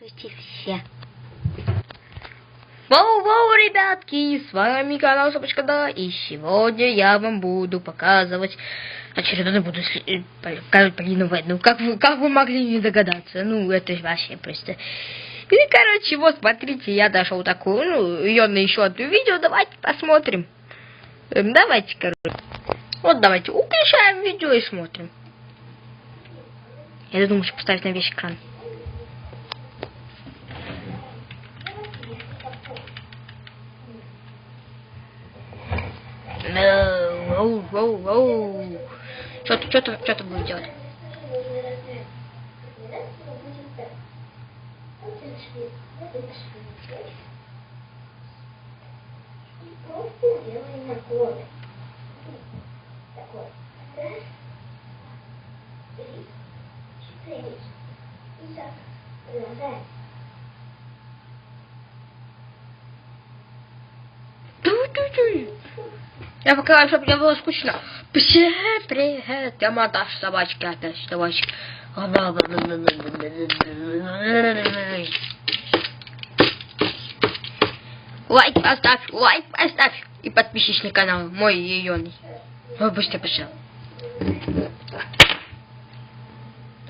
Здравствуйте все. Воу-воу, ребятки, с вами канал Собачка Да, и сегодня я вам буду показывать очередной буду э, блин, вы, ну как вы, как вы могли не догадаться, ну это вообще просто. И, короче, вот, смотрите, я нашел такую, ну, ее на еще одно видео, давайте посмотрим. Эм, Давайте, короче. Вот давайте включаем видео и смотрим. Я думаю, что поставить на весь экран. Воу, воу, воу. Что ты, что ты, что ты будешь делать? Просто делаем наклоны. Такой. Раз, три, четыре. И так. Продолжаем. Ту-ту-ту. Я пока, чтобы мне было скучно. Все, привет, я монтаж собачки опять, собачки. Лайк поставь, лайк поставь. И подпишись на канал мой ее. Ой, быстро пошел.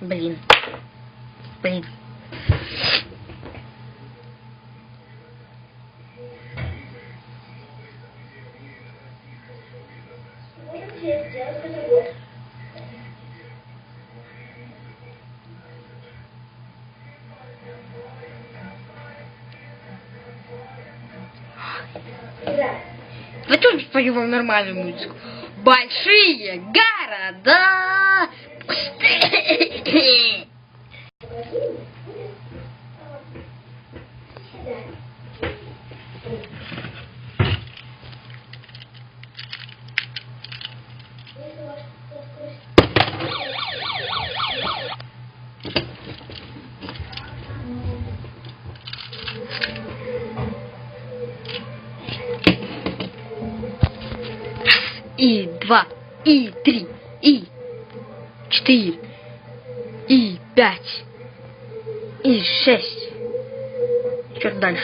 Блин. Блин. Я тоже спою вам нормальную музыку. Большие города. Два, и три, и четыре, и пять, и шесть. Что дальше?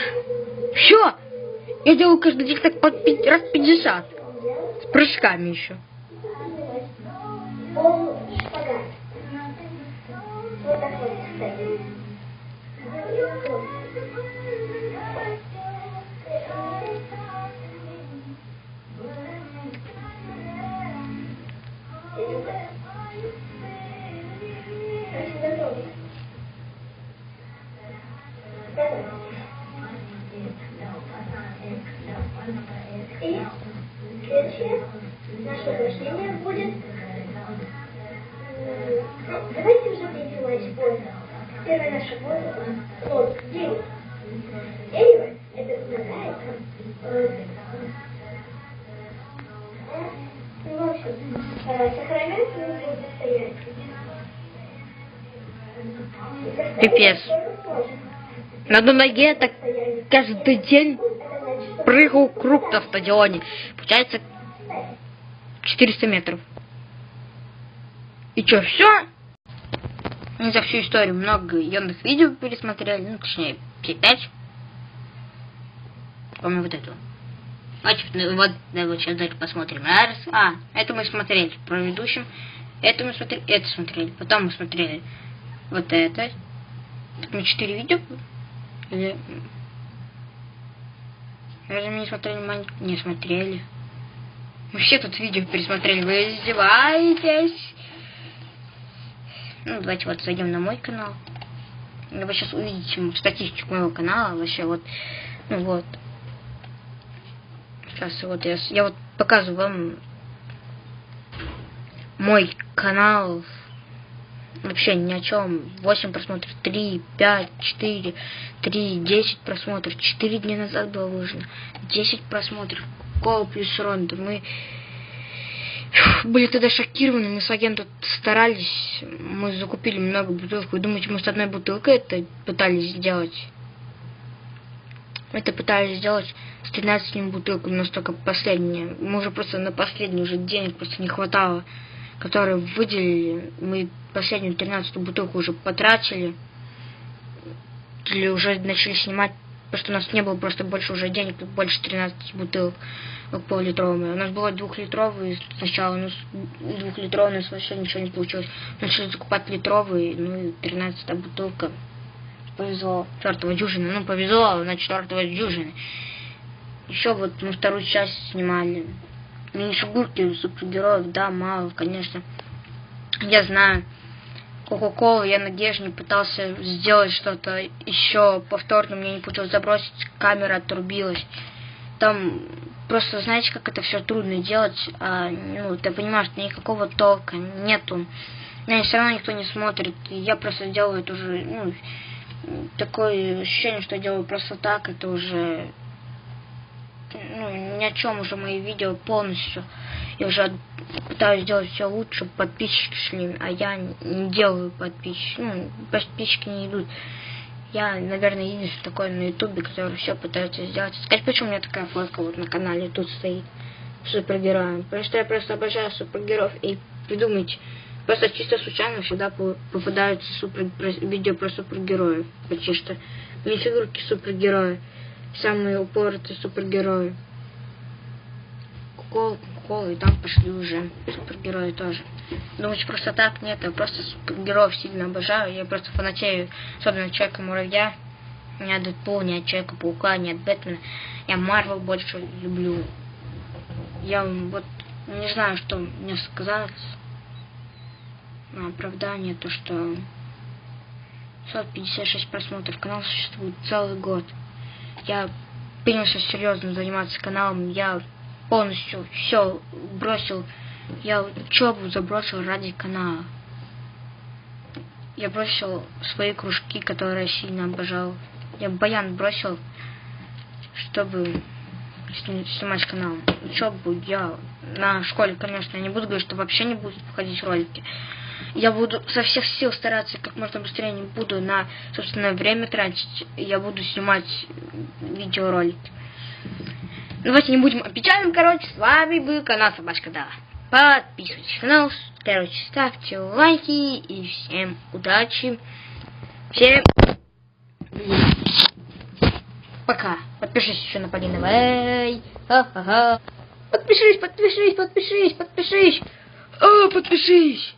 Все! Я делаю каждый день так по пи- раз пятьдесят. С прыжками еще. Пол шпагат. Упражнение будет Давайте уже будем делать позу. Первая наша поза – вот дерево. Дерево – это помогает э, ну, в общем, э, нужно состояние. Пипец. На одной ноге так каждый день прыгал круг на стадионе. Получается 400 метров. И что, все? Мы за всю историю много юных видео пересмотрели, ну, точнее, все пять. Кроме вот этого. Ну, вот, да, вот сейчас дальше посмотрим. Раз. А, это мы смотрели в предыдущем. Это мы смотрели, это смотрели. Потом мы смотрели вот это. Так мы четыре видео? Или... Разве не смотрели маленький? Не смотрели. Мы все тут видео пересмотрели. Вы издеваетесь? Ну, давайте вот зайдем на мой канал. Вы сейчас увидите статистику моего канала. Вообще вот, ну вот. Сейчас вот я, я вот показываю вам мой канал. Вообще ни о чем. 8 просмотров, 3, 5, 4, 3, 10 просмотров. 4 дня назад было выложено. 10 просмотров. Кол плюс Ронда. Мы были тогда шокированы. Мы с агентом старались. Мы закупили много бутылок. Вы думаете, мы с одной бутылкой это пытались сделать? Это пытались сделать с 13 бутылками, но только последняя. Мы уже просто на последний уже денег просто не хватало. которые выделили. Мы последнюю 13 бутылку уже потратили. родители уже начали снимать, потому что у нас не было просто больше уже денег, больше 13 бутылок пол-литровые. У нас было двухлитровые сначала, но двухлитровые у нас вообще ничего не получилось. Начали закупать литровые, ну и 13 бутылка. Повезло. Чертова дюжина. Ну, повезло на чертова дюжины. Еще вот мы вторую часть снимали. Мини-фигурки супергероев, да, мало, конечно. Я знаю. Кока-Кола, я надеюсь, не пытался сделать что-то еще повторно, мне не получилось забросить, камера отрубилась. Там просто, знаете, как это все трудно делать, а, ну, ты понимаешь, что никакого толка нету. Меня все равно никто не смотрит, я просто делаю это уже, ну, такое ощущение, что я делаю просто так, это уже ну, ни о чем уже мои видео полностью. Я уже пытаюсь сделать все лучше, подписчики шли, а я не делаю подписчики. Ну, подписчики не идут. Я, наверное, единственный такой на ютубе, который все пытается сделать. Сказать, почему у меня такая фотка вот на канале тут стоит супергероем. Потому что я просто обожаю супергероев и придумать. Просто чисто случайно всегда попадаются супер, видео про супергероев. Почти что. Мини-фигурки супергероев самые упоротые супергерои. Кол, Кол, и там пошли уже супергерои тоже. Думаете, просто так? Нет, я просто супергероев сильно обожаю. Я просто фанатею, особенно Человека-муравья. Не от Дэдпула, не от Человека-паука, не от Бэтмена. Я Марвел больше люблю. Я вот не знаю, что мне сказать на оправдание, то что 156 просмотров канал существует целый год я принялся серьезно заниматься каналом, я полностью все бросил, я учебу забросил ради канала. Я бросил свои кружки, которые сильно обожал. Я баян бросил, чтобы снимать канал. Учебу я на школе, конечно, не буду говорить, что вообще не будут входить ролики. Я буду со всех сил стараться как можно быстрее не буду на собственное время тратить. Я буду снимать видеоролики. Давайте не будем о печальном, короче. С вами был канал Собачка Дала. Подписывайтесь на канал, короче, ставьте лайки и всем удачи. Всем пока. Подпишись еще на Полина Вэй. Ха-ха-ха. Подпишись, подпишись, подпишись, подпишись. А, подпишись.